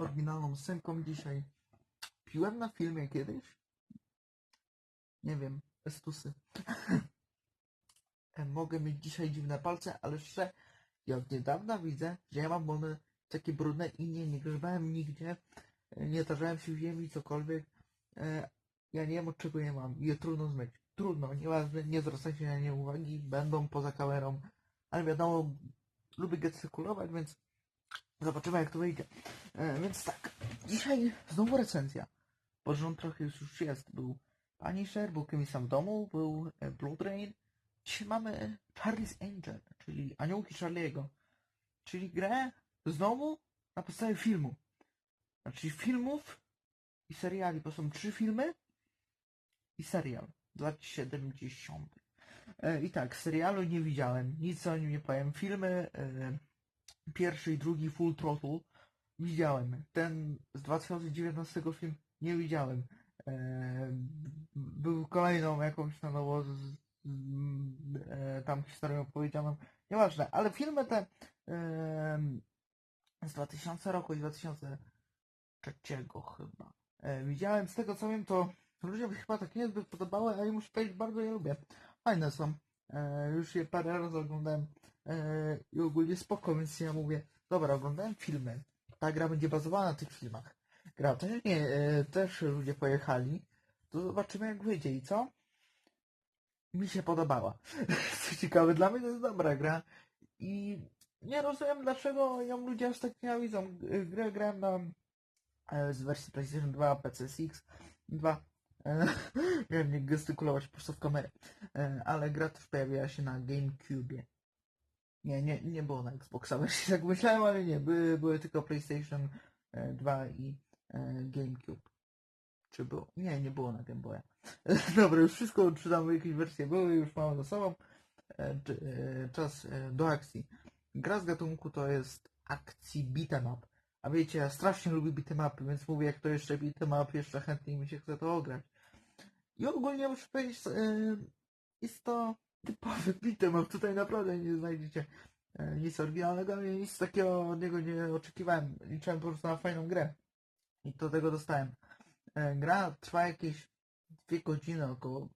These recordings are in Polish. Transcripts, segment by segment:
oryginalną scenką dzisiaj. Piłem na filmie kiedyś. Nie wiem, estusy. Mogę mieć dzisiaj dziwne palce, ale szczerze, ja od niedawna widzę, że ja mam one takie brudne i nie, nie grzebałem nigdzie, nie tarzałem się w ziemi, cokolwiek. E, Ja nie wiem od czego je mam je trudno zmyć. Trudno, nieważne, nie zwracajcie na nie uwagi, będą poza kamerą, ale wiadomo, lubię gestykulować, więc zobaczymy jak to wyjdzie. E, więc tak, dzisiaj znowu recenzja. Porząd trochę już, już jest. Był Punisher, był kimś sam w domu, był e, Blood Rain. Dzisiaj mamy Charlie's Angel, czyli Aniołki Charlie'ego. Czyli grę znowu na podstawie filmu. Znaczy filmów i seriali, bo są trzy filmy i serial z lat 70. E, I tak, serialu nie widziałem, nic o nim nie powiem. Filmy pierwszy i drugi Full Throttle widziałem. Ten z 2019 film nie widziałem. E, był kolejną jakąś na nowo z, z, e, tam historią opowiedzianą. Nieważne, ale filmy te e, z 2000 roku i 2003 chyba. E, widziałem z tego co wiem to ludziom chyba tak niezbyt podobały, a ja muszę powiedzieć bardzo je lubię. Fajne są. E, już je parę razy oglądałem e, i ogólnie spoko, więc ja mówię, dobra, oglądałem filmy. Ta gra będzie bazowała na tych filmach. Gra też nie, e, też ludzie pojechali. To zobaczymy jak wyjdzie i co? Mi się podobała. Co ciekawe, dla mnie to jest dobra gra. I nie rozumiem dlaczego ją ludzie aż tak nienawidzą. Grę grałem na e, z wersji PlayStation 2, PCSX 2. E, Miałem nie gestykulować po prostu w kamerę. E, Ale gra też pojawiła się na GameCube. Nie, nie, nie było na Xboxa wersji, tak myślałem, ale nie. Były, były tylko PlayStation e, 2 i e, GameCube. Czy było? Nie, nie było na Game Boya. Dobra, już wszystko czytam, jakieś wersje były, już mamy za sobą. E, e, Czas e, do akcji. Gra z gatunku to jest akcji beat'em up. A wiecie, ja strasznie lubię beat'em upy, więc mówię, jak to jeszcze beat'em up, jeszcze chętniej mi się chce to ograć. I ogólnie muszę powiedzieć, e, jest to typowy beat'em. Tutaj naprawdę nie znajdziecie e, nic oryginalnego, ale nic takiego od niego nie oczekiwałem. Liczyłem po prostu na fajną grę. I do tego dostałem. E, Gra trwa jakieś dwie godziny około.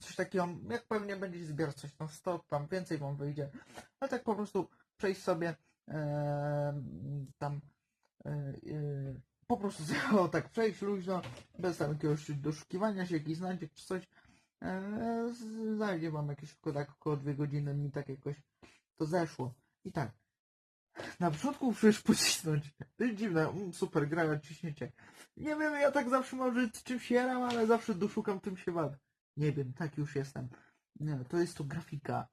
Coś takiego, jak pewnie będzie zbiór coś na 100, tam więcej wam wyjdzie. Ale tak po prostu przejść sobie e, tam e, e, po prostu tak przejść luźno, bez tam jakiegoś doszukiwania się, jakiś znajdziek czy coś. E, z- znajdzie wam jakieś tak około dwie godziny, mi tak jakoś to zeszło. I tak. Na początku musisz pocisnąć. To jest dziwne, mm, super, gra, ciśniecie. Nie wiem, ja tak zawsze może czym się jaram, ale zawsze doszukam tym się wad. Nie wiem, tak już jestem. Nie, to jest to grafika.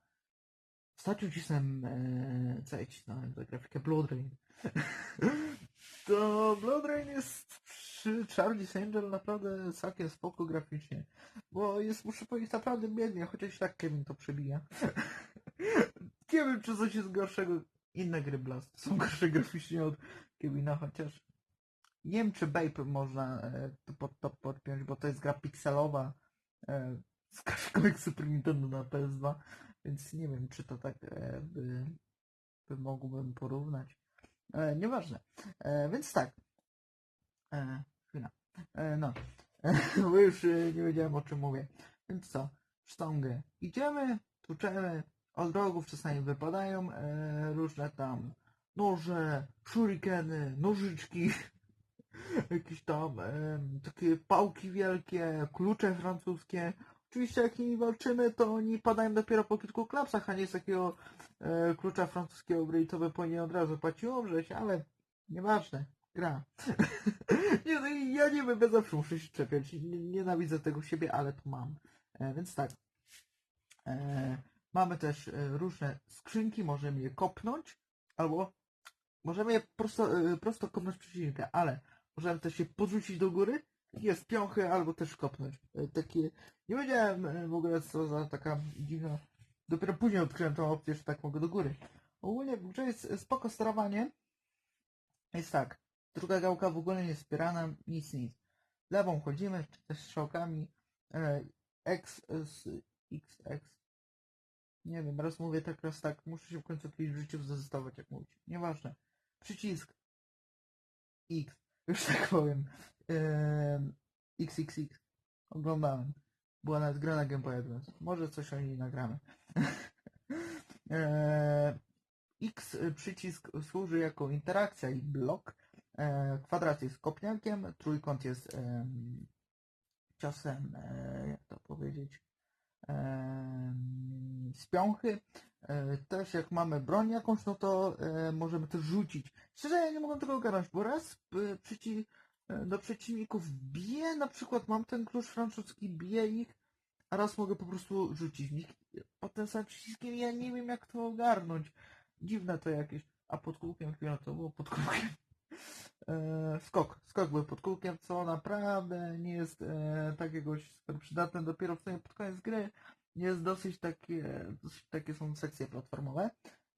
Ostatnio cisnąłem, e, co ja cisnąłem za grafikę? Blood Rain. to Blood Rain jest przy Charlie's Angel naprawdę całkiem spoko graficznie. Bo jest, muszę powiedzieć, naprawdę biednie, chociaż tak Kevin to przebija. nie wiem, czy coś jest gorszego. Inne gry Blast są gorsze graficznie od Kevina, chociaż nie wiem, czy Bape można e, pod to podpiąć, bo to jest gra pikselowa e, z jak Super Nintendo na PS2, więc nie wiem, czy to tak e, by, by porównać. E, nieważne. E, więc tak. E, chwila. E, no. E, bo już e, nie wiedziałem o czym mówię. Więc co? Sztągę. Idziemy, tuczemy, od rogów czasami wypadają e, różne tam noże, shurikeny, nożyczki, jakieś tam e, takie pałki wielkie, klucze francuskie. Oczywiście jak nimi walczymy, to oni padają dopiero po kilku klapsach, a nie z takiego e, klucza francuskiego, który to by od razu płaciło umrzeć, ale nieważne, gra. nie, no, i ja nie ja zawsze muszę się czepiać, Nie- nienawidzę tego siebie, ale to mam. E, więc tak. E, mamy też e, różne skrzynki, możemy je kopnąć, albo możemy je prosto, e, prosto kopnąć przeciwnika, ale możemy też je podrzucić do góry, jest piąchy, albo też kopnąć. E, takie, nie wiedziałem e, w ogóle co za taka dziwna, dopiero później odkryłem tą opcję, że tak mogę do góry. Ogólnie w grze jest spoko sterowanie, jest tak, druga gałka w ogóle nie wspierana, nic, nic. Lewą chodzimy, czy też strzałkami, e, X, X, X. Nie wiem, raz mówię tak, raz tak. Muszę się w końcu kiedyś w życiu zdecydować, jak mówić. Nieważne. Przycisk. X, już tak powiem. Em, XXX. Oglądałem. Była nawet gra na Game Boy Advance. Może coś o niej nagramy. Em, X przycisk służy jako interakcja i blok. E, Kwadrat jest kopniakiem, trójkąt jest em, ciosem, e, jak to powiedzieć, z. E, Też jak mamy broń jakąś, no to e, możemy też rzucić. Szczerze ja nie mogę tego ogarnąć, bo raz przeci e, do przeciwników biję, na przykład mam ten klucz francuski, biję ich, a raz mogę po prostu rzucić w nich. Pod tym samym przyciskiem ja nie wiem jak to ogarnąć. Dziwne to jakieś. A pod kółkiem, chwilę to było pod kółkiem. E, skok. Skok był pod kółkiem, co naprawdę nie jest e, takiego super przydatne. Dopiero w pod koniec gry jest dosyć takie, dosyć takie są sekcje platformowe.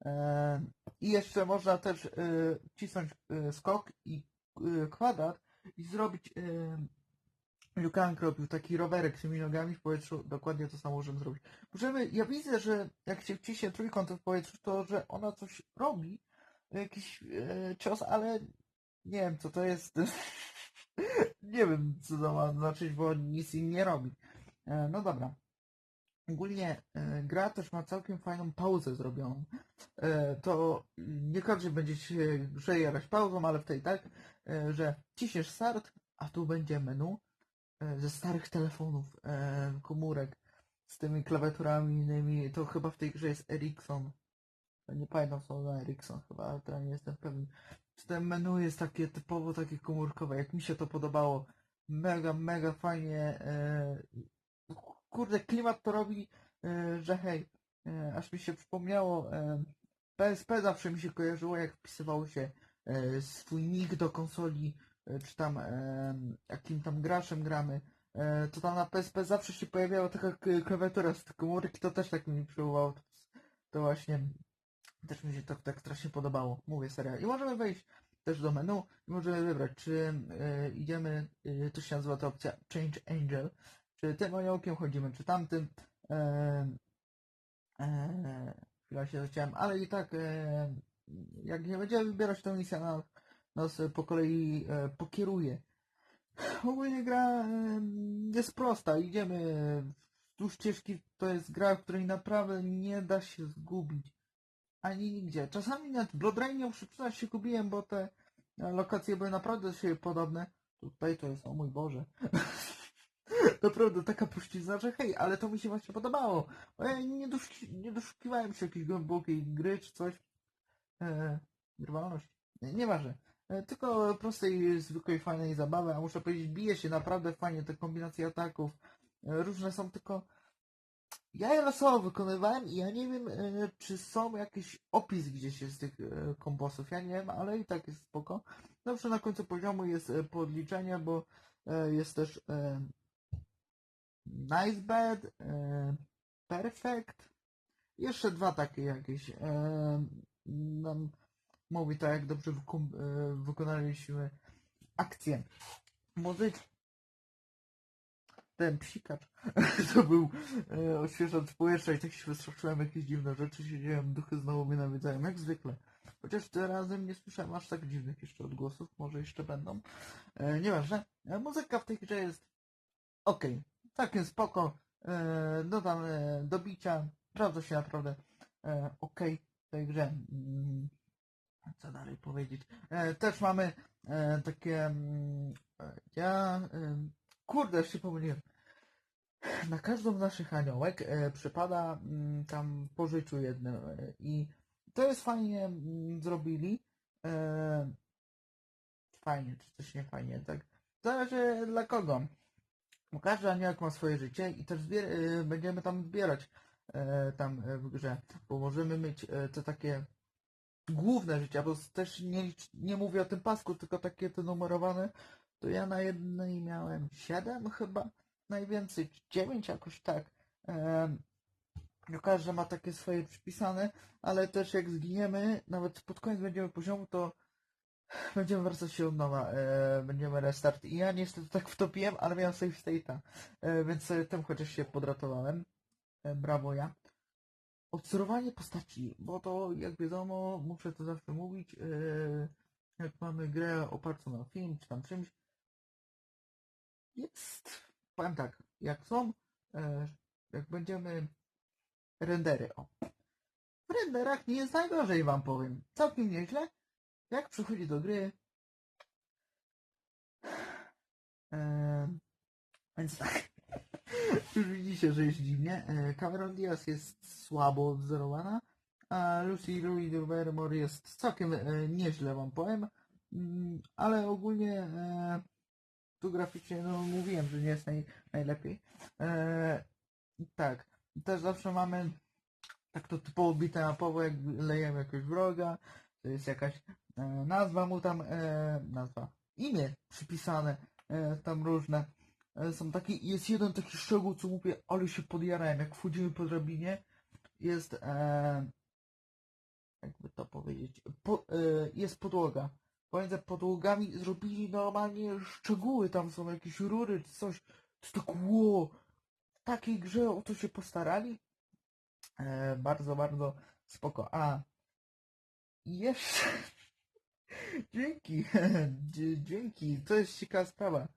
E, I jeszcze można też e, e, skok i e, kwadrat i zrobić e, Liu robił taki rowerek tymi nogami w powietrzu, dokładnie to samo możemy zrobić. Możemy, ja widzę, że jak się wciśnie trójkąt w powietrzu, to że ona coś robi, jakiś e, cios, ale nie wiem co to jest. nie wiem co to ma znaczyć, bo nic im nie robi. E, no dobra. Ogólnie e, gra też ma całkiem fajną pauzę zrobioną. E, to nie każdy będzie się grze jarać pauzą, ale w tej tak, e, że ciśniesz start, a tu będzie menu ze starych telefonów, komórek z tymi klawiaturami innymi. To chyba w tej grze jest Ericsson. Nie pamiętam co za Ericsson chyba, ale teraz nie jestem pewien. Czy menu jest takie typowo takie komórkowe, jak mi się to podobało. Mega, mega fajnie. E, kurde, klimat to robi, e, że hej, e, aż mi się przypomniało, e, PSP zawsze mi się kojarzyło, jak wpisywało się e, swój nick do konsoli, e, czy tam e, jakim tam graszem gramy, e, to tam na PSP zawsze się pojawiała taka klawiatura z komórki, to też tak mi przywołało. To, właśnie też mi się to tak strasznie podobało. Mówię serio. I możemy wejść też do menu i możemy wybrać, czy e, idziemy, e, to się nazywa ta opcja Change Angel, czy tym aniołkiem chodzimy, czy tamtym. E, e, chwila się zaciąłem, ale i tak e, jak nie będziemy wybierać tę misję, nas, nas po kolei e, pokieruje. Ogólnie gra e, jest prosta, idziemy wzdłuż ścieżki, to jest gra, w której naprawdę nie da się zgubić. Ani nigdzie. Czasami nawet Blood Rainie muszę przyznać się gubiłem, bo te e, lokacje były naprawdę do siebie podobne. Tutaj to jest, o mój Boże. Naprawdę taka puścizna, że hej, ale to mi się właśnie podobało. Bo ja nie, dosz, nie doszukiwałem się jakiejś głębokiej gry czy coś. E, grywalność. Nie, nieważne. E, tylko prostej, zwykłej, fajnej zabawy, a muszę powiedzieć, bije się naprawdę fajnie te kombinacje ataków. E, różne są tylko... Ja je losowo wykonywałem i ja nie wiem, e, czy są jakiś opis gdzieś jest tych e, kombosów. Ja nie wiem, ale i tak jest spoko. Zawsze na końcu poziomu jest e, podliczenie, bo e, jest też e, Nice Bed, e, Perfect. Jeszcze dwa takie jakieś. E, nam mówi to, jak dobrze e, wykonaliśmy akcję. Muzycz. Ten psikacz to był e, odświeżacz powietrza i tak się wystraszyłem, jakieś dziwne rzeczy się dzieją, duchy znowu mnie nawiedzają, jak zwykle. Chociaż tym razem nie słyszałem aż tak dziwnych jeszcze odgłosów, może jeszcze będą. E, nieważne. E, muzyka w tej grze jest okej, całkiem spoko. E, dodam e, do bicia, sprawdza się naprawdę e, okej w tej grze. Mm, co dalej powiedzieć? Też mamy takie... Mm, ja... Kurde, się pomyliłem. Na każdą z naszych aniołek przypada mm, tam po życiu jednym i to jest fajnie zrobili. Fajnie, czy coś nie fajnie, tak. Zależy dla kogo. Bo każdy aniołek ma swoje życie i też e, będziemy tam zbierać e, tam e, w grze, bo możemy mieć e, takie główne życia, bo też nie, nie mówię o tym pasku, tylko takie te numerowane, to ja na jednej miałem 7 chyba, najwięcej 9 jakoś tak. No każdy ma takie swoje przypisane, ale też jak zginiemy, nawet pod koniec będziemy poziomu, to będziemy wracać się od nowa, e, będziemy restart. I ja niestety tak wtopiłem, ale miałem save state'a, e, więc sobie tym chociaż się podratowałem. E, brawo ja. Odwzorowanie postaci, bo to jak wiadomo, muszę to zawsze mówić, e, jak mamy grę opartą na film, czy tam czymś, jest, powiem tak, jak są, e, jak będziemy rendery, o. W renderach nie jest najgorzej, wam powiem. Całkiem nieźle. Jak przychodzi do gry. Eee, więc tak. Już widzicie, że jest dziwnie. E, Cameron Diaz jest słabo odzorowana, a Lucy Louis Barrymore jest całkiem e, nieźle, wam powiem. Mm, ale ogólnie e, tu graficznie, no mówiłem, że nie jest naj, najlepiej. E, tak, też zawsze mamy tak to typowo bite napowo, jak lejemy jakiegoś wroga, to jest jakaś nazwa mu tam, e, nazwa, imię przypisane, e, tam różne. E, są taki, jest jeden taki szczegół, co mówię, ale się podjarałem, jak wchodzimy po drabinie, jest, e, jakby to powiedzieć, po, e, jest podłoga. Pomiędzy podłogami zrobili normalnie szczegóły, tam są jakieś rury czy coś. To tak ło, w takiej grze o to się postarali. E, bardzo, bardzo spoko. A jeszcze dzięki, dzięki, to jest ciekawa sprawa,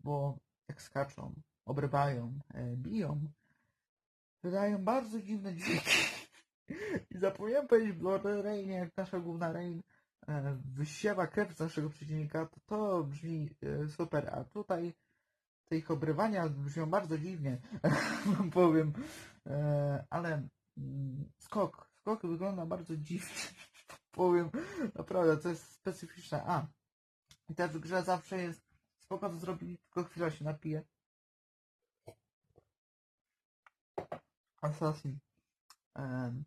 bo jak skaczą, obrywają, e, biją, wydają bardzo dziwne dźwięki. I zapomniałem powiedzieć w Rainie, jak nasza główna Rain e, wysiewa krew z naszego przeciwnika, to to brzmi e, super, a tutaj te ich obrywania brzmią bardzo dziwnie, powiem, ale mm, skok, skok wygląda bardzo dziwnie, powiem, naprawdę, to jest specyficzne, a i też w grze zawsze jest spoko to zrobili, tylko chwila się napije. Assassin. Um,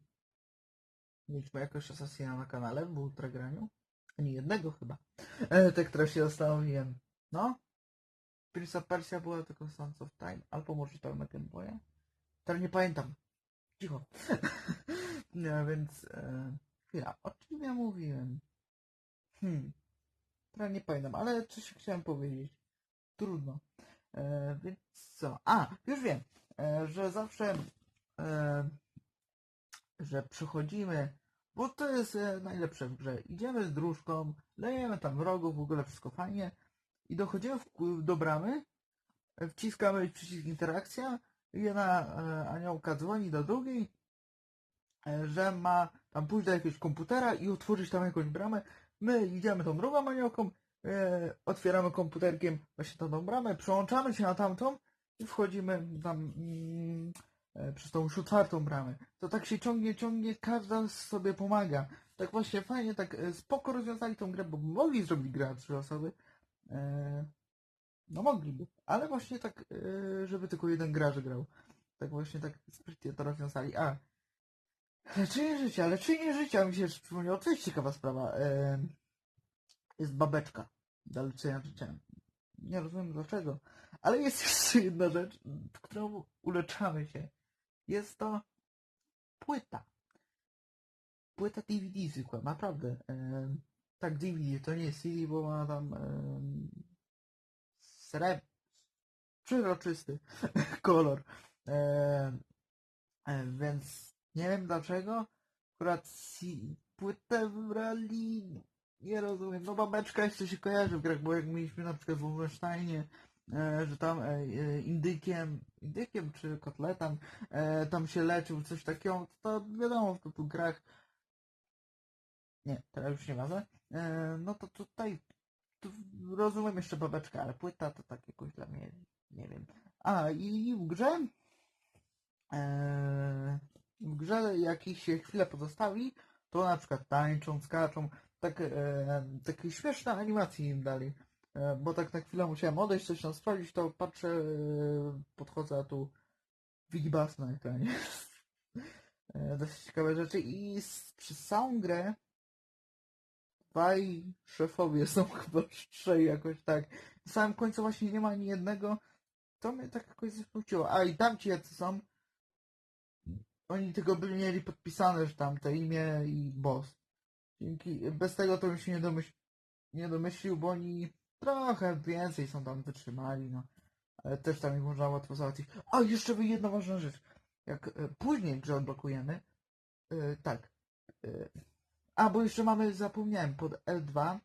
mieliśmy jakoś Assassina na kanale w ultragraniu? Ani jednego chyba. E, tak teraz się zastanowiłem. No? Prince of Persia była tylko Sons of Time, albo może to na Game Boya? Teraz nie pamiętam. Cicho. no, więc... E, chwila, o czym ja mówiłem? Hmm. Teraz nie pamiętam, ale coś chciałem powiedzieć. Trudno. E, więc co? A, już wiem, e, że zawsze, e, że przychodzimy, bo to jest e, najlepsze w grze. Idziemy z dróżką, lejemy tam wrogów, w ogóle wszystko fajnie i dochodzimy w, do bramy, wciskamy przycisk interakcja, jedna e, aniołka dzwoni do drugiej, e, że ma tam pójść do jakiegoś komputera i otworzyć tam jakąś bramę. My idziemy tą drugą aniołką, e, otwieramy komputerkiem właśnie tą, bramę, przełączamy się na tamtą i wchodzimy tam mm, e, przez tą już otwartą bramę. To tak się ciągnie, ciągnie, każda sobie pomaga. Tak właśnie fajnie, tak e, spoko rozwiązali tą grę, bo mogli zrobić grę trzy osoby. E, no mogliby, ale właśnie tak, e, żeby tylko jeden gracz grał. Tak właśnie tak sprytnie to rozwiązali. A, leczenie życia, leczenie życia mi się przypomniało, to jest ciekawa sprawa. Jest babeczka do leczenia życia. Nie rozumiem dlaczego. Ale jest jeszcze jedna rzecz, którą uleczamy się. Jest to płyta. Płyta DVD zwykła, naprawdę. Tak, DVD, to nie jest CD, bo ma tam e, sreb... przezroczysty kolor. E, więc nie wiem dlaczego. Akurat si- płytę wybrali nie rozumiem, no babeczka jeszcze się kojarzy w grach, bo jak mieliśmy na przykład w Wolfensteinie, e, że tam e, e, indykiem, indykiem czy kotletem e, tam się leczył, coś takiego, to wiadomo, w typu grach nie, teraz już nie ważne, e, no to tutaj tu rozumiem jeszcze babeczkę, ale płyta to tak jakoś dla mnie, nie wiem. A, i w grze e, w grze jak ich się chwilę pozostawi, to na przykład tańczą, skaczą, tak, e, takie śmieszne animacje im dali. E, bo tak na chwilę musiałem odejść, coś tam sprawdzić, to patrzę, e, podchodzę, a tu Wigibas na ekranie. e, dosyć ciekawe rzeczy i z, przez całą grę dwaj szefowie są chyba trzej jakoś tak. Na samym końcu właśnie nie ma ani jednego. To mnie tak jakoś zasmuciło. A i tamci jacy są, oni tylko by mieli podpisane, że tam te imię i boss. Dzięki, bez tego to bym się nie, domyśl, nie domyślił, bo oni trochę więcej są tam wytrzymali, no. Ale też tam ich można łatwo załatwić. A, jeszcze jedna ważna rzecz. Jak e, później grę odblokujemy, e, tak. E, a, bo jeszcze mamy, zapomniałem, pod L2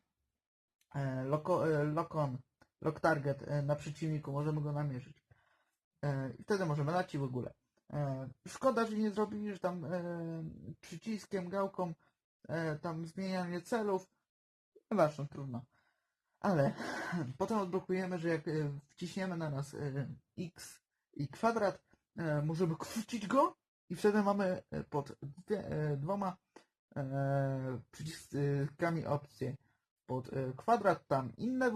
e, loko, e, lock on, lock target e, na przeciwniku, możemy go namierzyć. E, I wtedy możemy lać i w ogóle. E, szkoda, że nie zrobili, że tam e, przyciskiem, gałką e, tam zmienianie celów. Nieważne, trudno. Ale potem odblokujemy, że jak wciśniemy na nas x i kwadrat, możemy chwycić go i wtedy mamy pod dwoma przyciskami opcje. Pod kwadrat tam inne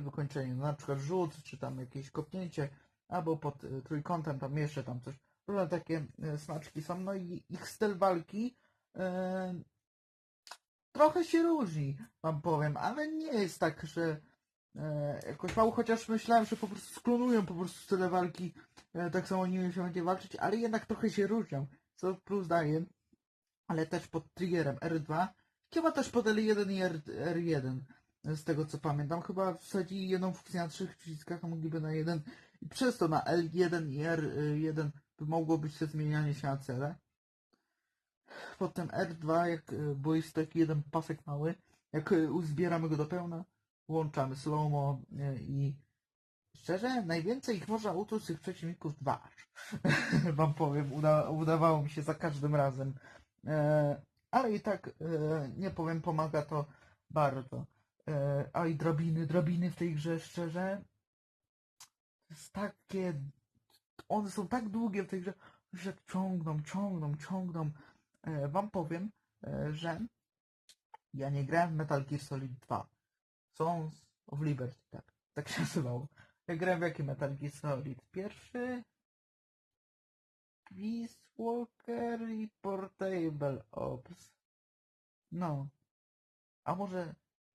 wykończenie, na przykład rzut, czy tam jakieś kopnięcie, albo pod trójkątem tam jeszcze tam coś. Różne takie e, smaczki są, no i ich styl walki e, trochę się różni, wam powiem, ale nie jest tak, że e, jakoś mało, chociaż myślałem, że po prostu sklonują po prostu style walki, e, tak samo nie wiem, się będzie walczyć, ale jednak trochę się różnią, co plus daje, ale też pod triggerem R2, chyba też pod L1 i R, R1, z tego co pamiętam, chyba wsadzili jedną funkcję na trzech przyciskach, a mogliby na jeden i przez to na L1 i R1 by mogło być to zmienianie się na cele. Potem R2, jak y, bo jest taki jeden pasek mały, jak y, uzbieramy go do pełna, włączamy slow-mo y, i szczerze, najwięcej ich można utłuc z tych przeciwników dwa. Wam powiem, uda, udawało mi się za każdym razem. E, ale i tak, e, nie powiem, pomaga to bardzo. E, a i drabiny, drabiny w tej grze, szczerze, to jest takie, one są tak długie w tej grze, że ciągną, ciągną, ciągną. E, wam powiem, e, że ja nie grałem w Metal Gear Solid 2. Sons of Liberty, tak, tak się nazywało. Ja grałem w jaki Metal Gear Solid? Pierwszy? Peace Walker i Portable Ops. No. A może...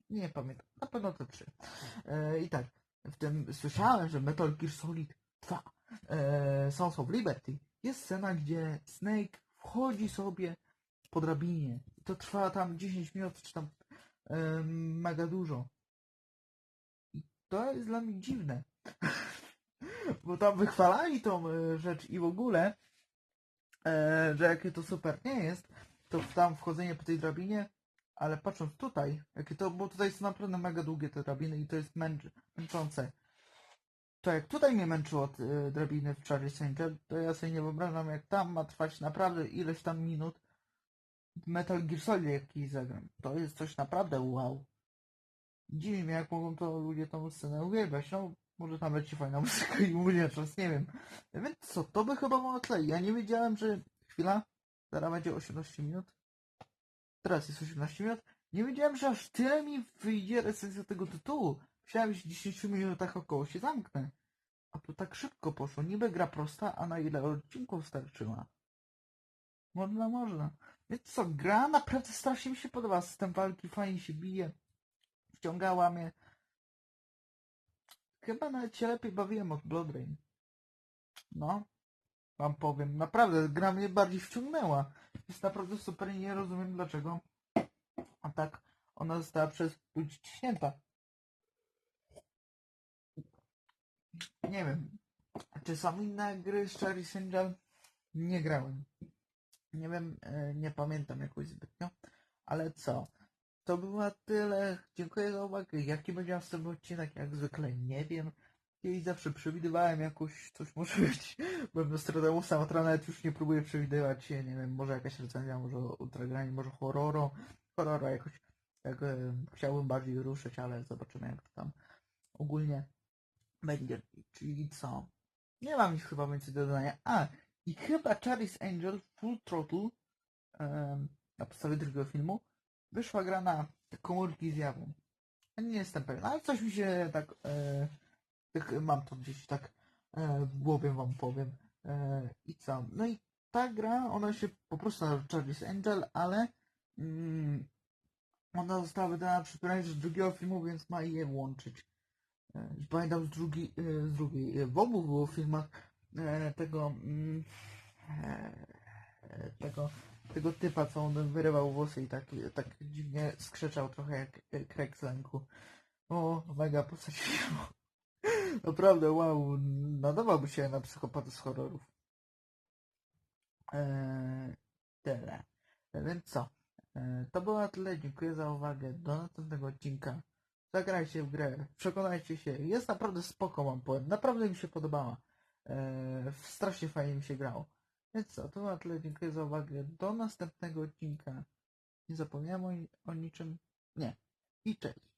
Nie pamiętam. Na pewno to trzy. E, I tak, w tym słyszałem, że Metal Gear Solid 2 e, Sons of Liberty jest scena, gdzie Snake wchodzi sobie po drabinie. I to trwa tam 10 minut, czy tam e, mega dużo. I to jest dla mnie dziwne. Bo tam wychwalali tą e, rzecz i w ogóle, e, że jakie to super nie jest, to tam wchodzenie po tej drabinie, ale patrząc tutaj, jakie to, bo tutaj są naprawdę mega długie te drabiny i to jest męcz, męczące. To jak tutaj mnie męczyło te drabiny w Charlie to ja sobie nie wyobrażam jak tam ma trwać naprawdę ileś tam minut Metal Gear Solid jakiś zagram. To jest coś naprawdę wow. Dziwi mnie jak mogą to ludzie tą scenę uwielbiać. No może tam leci fajna muzyka i mówię czas, nie wiem. Więc co, to by chyba było tyle. Ja nie wiedziałem, że chwila, zaraz będzie 18 minut. Teraz jest 18 minut. Nie wiedziałem, że aż tyle mi wyjdzie recenzja tego tytułu. Myślałem, że w 10 minutach około się zamknę. A to tak szybko poszło. Niby gra prosta, a na ile odcinków starczyła? Można, można. Więc co, gra naprawdę strasznie mi się podoba. System walki fajnie się bije. Wciągała mnie. Chyba nawet się lepiej bawiłem od Blood Rain. No. Wam powiem. Naprawdę, gra mnie bardziej wciągnęła. Jest naprawdę super i nie rozumiem dlaczego. A tak, ona została przez ludzi ciśnięta. Nie wiem. Czy są inne gry z Charlie's Angel? Nie grałem. Nie wiem, e, nie pamiętam jakoś zbytnio. Ale co? To było tyle. Dziękuję za uwagę. Jaki będzie następny odcinek? Jak zwykle nie wiem. Kiedyś zawsze przewidywałem jakoś coś może być. Byłem Nostradamusem, a nawet już nie próbuję przewidywać. Nie wiem, może jakaś recenzja, może ultragranie, może horroro. Horrora jakoś jak, e, chciałbym bardziej ruszyć, ale zobaczymy jak to tam ogólnie będzie. Czyli co? Nie mam nic chyba więcej do dodania. A, i chyba Charlie's Angel Full Throttle em, na podstawie drugiego filmu wyszła gra na komórki zjawą. Ja Nie jestem pewien, ale coś mi się tak, e, tak mam to gdzieś tak e, w głowie wam powiem. E, I co? No i ta gra, ona się po prostu nazywa Charlie's Angel, ale mm, ona została wydana przy premierze drugiego filmu, więc ma je łączyć. E, Pamiętam z, drugi, e, z drugiej. e, W obu było filmach e, tego mm, tego tego typa, co on wyrywał włosy i tak, tak dziwnie skrzeczał trochę jak Craig z lęku. O, mega postać filmu. Naprawdę, wow, nadawałby się na psychopatę z horrorów. Eee, tyle. Więc co? Eee, to było tyle. Dziękuję za uwagę. Do następnego odcinka. Zagrajcie w grę, przekonajcie się. Jest naprawdę spoko, mam powiem. Naprawdę mi się podobała. E, strasznie fajnie mi się grało. Więc co, to na tyle dziękuję za uwagę. Do następnego odcinka. Nie zapomniałem o, o niczym? Nie. I cześć.